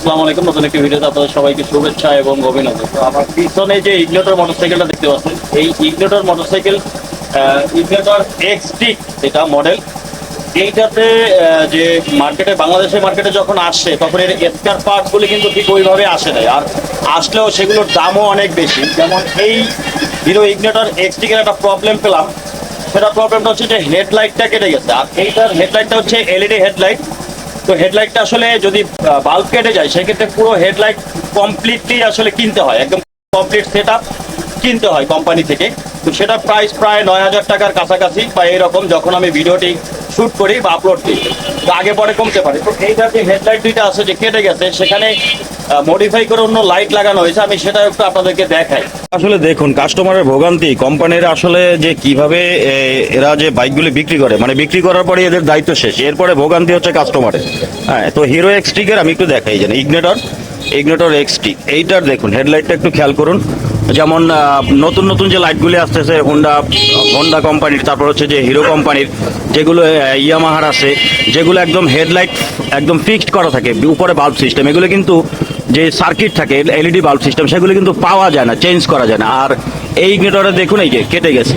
আসসালামু আলাইকুম। নতুন একটি ভিডিওতে আপনাদের সবাইকে শুভেচ্ছা এবং অভিনন্দন। তো আমার পিছনে যে ইগনোটর মোটরসাইকেলটা দেখতে পাচ্ছেন, এই মোটরসাইকেল এটা মডেল, এইটাতে যে মার্কেটে বাংলাদেশের মার্কেটে যখন আসছে তখন এর স্পেয়ার পার্টসগুলি কিন্তু ঠিক ওইভাবে আসে নাই। আর আসলেও সেগুলোর দামও অনেক বেশি। যেমন এই হিরো ইগনোটর এক্স টিকের একটা প্রবলেম পেলাম। সেটা প্রবলেমটা হচ্ছে যে হেডলাইটটা কেটে গেছে। আর এইটার হেডলাইটটা হচ্ছে এলইডি হেডলাইট তো হেডলাইটটা আসলে যদি বাল্ব কেটে যায়, সেক্ষেত্রে পুরো হেডলাইট কমপ্লিটলি আসলে কিনতে হয়। একদম কমপ্লিট সেট কিনতে হয় কোম্পানি থেকে। তো সেটা প্রাইস প্রায় নয় হাজার টাকার কাছাকাছি বা এরকম যখন আমি ভিডিওটি শ্যুট করি বা আপলোড দিই তো আগে পরে কমতে পারে। তো এইটার যে হেডলাইট দুইটা আছে যে কেটে গেছে, সেখানে মডিফাই করে অন্য লাইট লাগানো হয়েছে, আমি সেটা একটু আপনাদেরকে দেখাই। আসলে দেখুন কাস্টমারের ভোগান্তি কোম্পানির আসলে যে কীভাবে এরা যে বাইকগুলি বিক্রি করে মানে বিক্রি করার পরে এদের দায়িত্ব শেষ। এরপরে ভোগান্তি হচ্ছে কাস্টমারের হ্যাঁ তো হিরো এক্সটিকের আমি একটু দেখাই যেন ইগনেটর ইগনেটর এক্সটি এইটার দেখুন হেডলাইটটা একটু খেয়াল করুন। যেমন নতুন নতুন যে লাইটগুলি আসতেছে হোন্ডা হোন্ডা কোম্পানির তারপর হচ্ছে যে হিরো কোম্পানির যেগুলো ইয়ামাহার আছে, যেগুলো একদম হেডলাইট একদম ফিক্সড করা থাকে, উপরে বাল্ব সিস্টেম এগুলো কিন্তু যে সার্কিট থাকে এলইডি বাল্ব সিস্টেম সেগুলো কিন্তু পাওয়া যায় না চেঞ্জ করা যায় না। আর এই ইগনিটরে দেখুন, এই যে কেটে গেছে।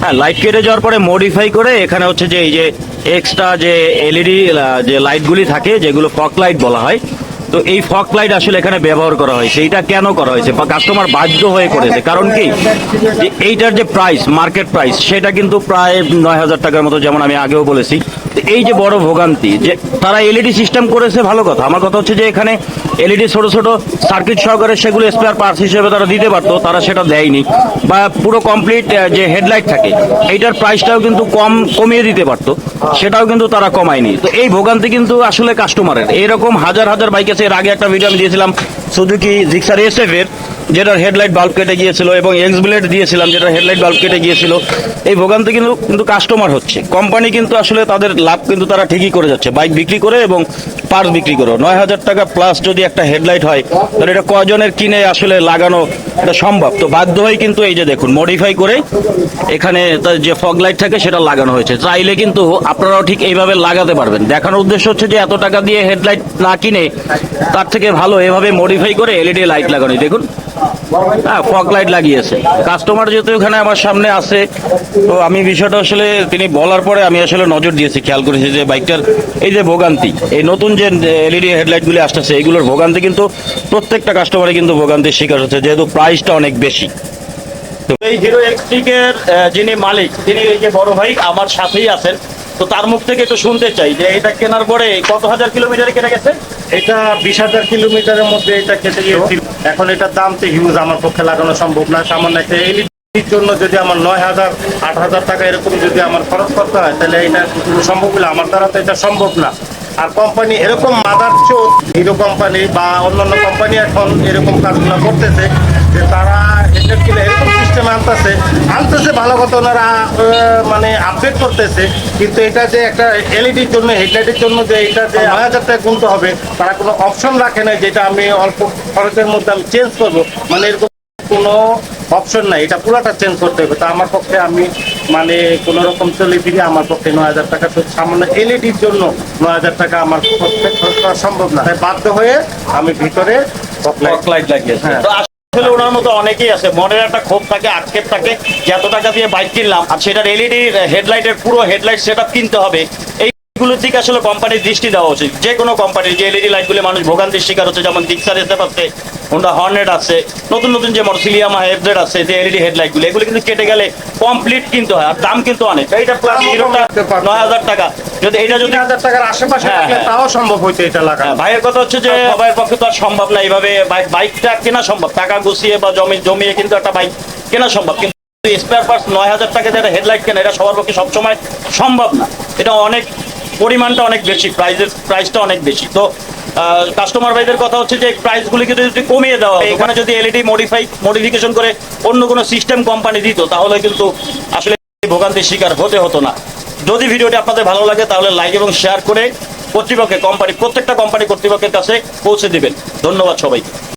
হ্যাঁ লাইট কেটে যাওয়ার পরে মডিফাই করে এখানে হচ্ছে যে এই যে এক্সট্রা যে এলইডি যে লাইটগুলি থাকে, যেগুলো ফক লাইট বলা হয় তো এই ফক লাইট আসলে এখানে ব্যবহার করা হয়েছে। এটা কেন করা হয়েছে? বা কাস্টমার বাধ্য হয়ে করেছে। কারণ কি? যে এইটার যে প্রাইস মার্কেট প্রাইস সেটা কিন্তু প্রায় নয় হাজার টাকার মতো, যেমন আমি আগেও বলেছি। এই যে বড় ভোগান্তি, যে তারা এলইডি সিস্টেম করেছে, ভালো কথা। আমার কথা হচ্ছে যে এখানে এলইডি ছোট ছোট সার্কিট সহকারে সেগুলো স্পেয়ার পার্টস হিসেবে তারা দিতে পারতো, তারা সেটা দেয়নি। বা পুরো কমপ্লিট যে হেডলাইট থাকে, এইটার প্রাইসটাও কিন্তু কম কমিয়ে দিতে পারতো, সেটাও কিন্তু তারা কমায়নি। তো এই ভোগান্তি কিন্তু আসলে কাস্টমারের এরকম হাজার হাজার বাইক আছে। এর আগে একটা ভিডিও আমি দিয়েছিলাম সুজুকি জিক্সার এসএফ এর যেটার হেডলাইট বাল্ব কেটে গিয়েছিল এবং এক্স ব্লেড দিয়েছিলাম, যেটার হেডলাইট বাল্ব কেটে গিয়েছিল, এই ভোগান্তি কিন্তু কিন্তু কাস্টমার হচ্ছে। কোম্পানি কিন্তু আসলে তাদের লাভ কিন্তু তারা ঠিকই করে যাচ্ছে। বাইক বিক্রি করে এবং পার্টস বিক্রি করে। নয় হাজার টাকা প্লাস যদি একটা হেডলাইট হয়, তাহলে এটা কজনের কিনে আসলে লাগানো এটা সম্ভব? তো বাধ্য হয়ে কিন্তু এই যে দেখুন মডিফাই করে এখানে যে ফগ লাইট থাকে সেটা লাগানো হয়েছে। চাইলে কিন্তু আপনারাও ঠিক এইভাবে লাগাতে পারবেন। দেখানোর উদ্দেশ্য হচ্ছে যে এত টাকা দিয়ে হেডলাইট না কিনে তার থেকে ভালো এভাবে মডিফাই করে এলইডি লাইট লাগানো দেখুন হ্যাঁ ফগ লাইট লাগিয়েছে। কাস্টমার যেহেতু এখানে আমার সামনে আছে, তো আমি বিষয়টা আসলে তিনি বলার পরে আমি আসলে নজর দিয়েছি, খেয়াল করেছি যে বাইকটার এই যে ভোগান্তি, এই নতুন যে এলইডি হেডলাইটগুলি আসতেছে এইগুলোর ভোগান্তি কিন্তু প্রত্যেকটা কাস্টমারে কিন্তু ভোগান্তির শিকার হচ্ছে, যেহেতু প্রাইসটা অনেক বেশি। এই হিরো এক্সট্রিকের যিনি মালিক, তিনি এই যে বড় ভাই আমার সাথেই আছেন, তো তার মুখ থেকে একটু শুনতে চাই যে এটা কেনার পরে কত হাজার কিলোমিটারে কেটে গেছে? এটা বিশ হাজার কিলোমিটারের মধ্যে এটা কেটে গিয়েছিল। এখন এটার দাম তো হিউজ আমার পক্ষে লাগানো সম্ভব না। সামান্য একটা এলইডির জন্য যদি আমার নয় হাজার আট হাজার টাকা এরকম যদি আমার খরচ করতে হয় তাহলে এটা সম্ভব না। আমার দ্বারা তো এটা সম্ভব না। আর কোম্পানি এরকম মাদার চোদ হিরো কোম্পানি বা অন্যান্য কোম্পানি এখন এরকম কাজগুলো করতেছে যে তারা কিনে এরকম আনতেছে। আনতেছে ভালো কথা, ওনারা মানে আপডেট করতেছে। কিন্তু এটা যে একটা এলইডির জন্য হেডলাইটের জন্য যে এটা যে হাজার টাকা কিনতে হবে, তারা কোনো অপশন রাখে না যেটা আমি অল্প খরচের মধ্যে আমি চেঞ্জ করব। মানে এরকম কোনো অপশন নাই এটা পুরোটা চেঞ্জ করতে হবে। তা আমার পক্ষে আমি মানে কোনো রকম চলে ফিরে আমার পক্ষে নয় হাজার টাকা সামান্য এলইডির জন্য নয় হাজার টাকা আমার পক্ষে খরচ করা সম্ভব না। তাই বাধ্য হয়ে আমি ভিতরে লাইট লাগিয়েছে হ্যাঁ। আসলে ওনার মতো অনেকেই আছে মনের একটা ক্ষোভ থাকে আক্ষেপ থাকে যে এত টাকা দিয়ে বাইক কিনলাম আর সেটার এলইডি হেডলাইটের পুরো হেডলাইট সেট কিনতে হবে। এইগুলোর দিকে আসলে কোম্পানির দৃষ্টি দেওয়া উচিত। যে কোনো কোম্পানির যে এলইডি লাইটগুলো মানুষ ভোগান্তির শিকার হচ্ছে যেমন দিক্সার এসএফ আছে হোন্ডা হর্নেট আছে নতুন নতুন যে মরসিলিয়ামা এফজেড আছে যে এলইডি হেডলাইটগুলো এগুলো কিন্তু কেটে গেলে কমপ্লিট কিনতে হয় আর দাম কিন্তু অনেক। এইটা প্লাস হিরোটা নয় হাজার টাকা। যদি এটা যদি হাজার টাকার আশেপাশে হ্যাঁ, হ্যাঁ। তাও সম্ভব হইতো এটা লাগানো। হ্যাঁ, ভাইয়ের কথা হচ্ছে যে সবার পক্ষে তো আর সম্ভব না এইভাবে বাইক- বাইকটা কেনা সম্ভব। টাকা গুছিয়ে বা জমি জমিয়ে কিন্তু একটা বাইক কেনা সম্ভব। কিন্তু স্পেয়ার পার্টস নয় হাজার টাকা দিয়ে হেডলাইট কেনা এটা সবার পক্ষে সবসময় সম্ভব না। এটা অনেক পরিমাণটা অনেক বেশি প্রাইসের প্রাইসটা অনেক বেশি। তো কাস্টমার ভাইদের কথা হচ্ছে যে প্রাইসগুলি কিন্তু যদি কমিয়ে দেওয়া হয় এখানে যদি এলইডি মডিফাই মডিফিকেশন করে অন্য কোনো সিস্টেম কোম্পানি দিত তাহলে কিন্তু আসলে ভোগান্তির শিকার হতে হতো না। যদি ভিডিওটি আপনাদের ভালো লাগে তাহলে লাইক এবং শেয়ার করে কর্তৃপক্ষের কোম্পানি প্রত্যেকটা কোম্পানি কর্তৃপক্ষের কাছে পৌঁছে দিবেন। ধন্যবাদ সবাইকে।